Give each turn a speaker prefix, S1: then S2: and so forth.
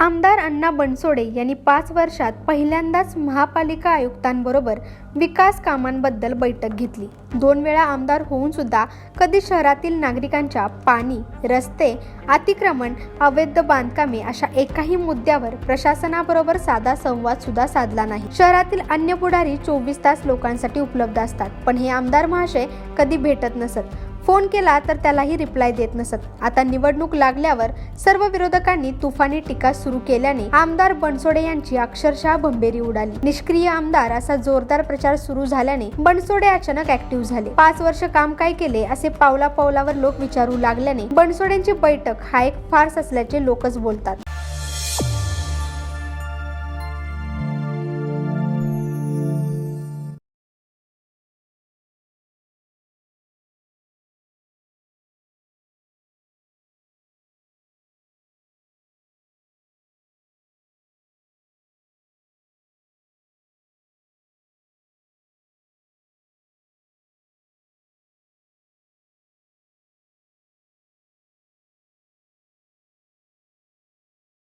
S1: आमदार अण्णा बनसोडे यांनी पाच वर्षात पहिल्यांदाच महापालिका आयुक्तांबरोबर विकास कामांबद्दल बैठक घेतली. दोन वेळा आमदार होऊन सुद्धा कधी शहरातील नागरिकांच्या पाणी रस्ते अतिक्रमण अवैध बांधकामे अशा एकाही मुद्द्यावर प्रशासनाबरोबर साधा संवाद सुद्धा साधला नाही. शहरातील अन्य पुढारी चोवीस तास लोकांसाठी उपलब्ध असतात पण हे आमदार महाशय कधी भेटत नसत. फोन केला तर त्यालाही रिप्लाय देत नसत. आता निवडणूक लागल्यावर सर्व विरोधकांनी तुफानी टीका सुरू केल्याने आमदार बनसोडे यांची अक्षरशः भंबेरी उडाली. निष्क्रिय आमदार असा जोरदार प्रचार सुरू झाल्याने बनसोडे अचानक ऍक्टिव्ह झाले. पाच वर्ष काम काय केले असे पावला पावलावर लोक विचारू लागल्याने बनसोडेंची बैठक हा एक फार्स असल्याचे लोकच बोलतात.